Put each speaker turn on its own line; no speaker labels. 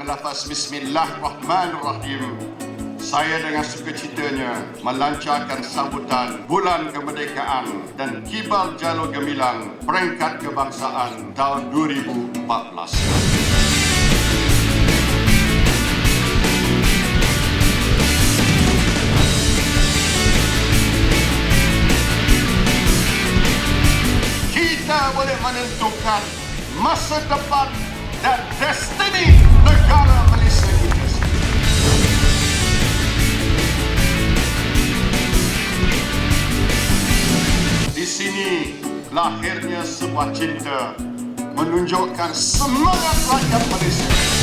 dengan lafaz Bismillahirrahmanirrahim saya dengan sukacitanya melancarkan sambutan Bulan Kemerdekaan dan Kibal Jalur Gemilang Peringkat Kebangsaan tahun 2014. Kita boleh menentukan masa depan dan destiny Di sini lahirnya sebuah cinta menunjukkan semangat rakyat Malaysia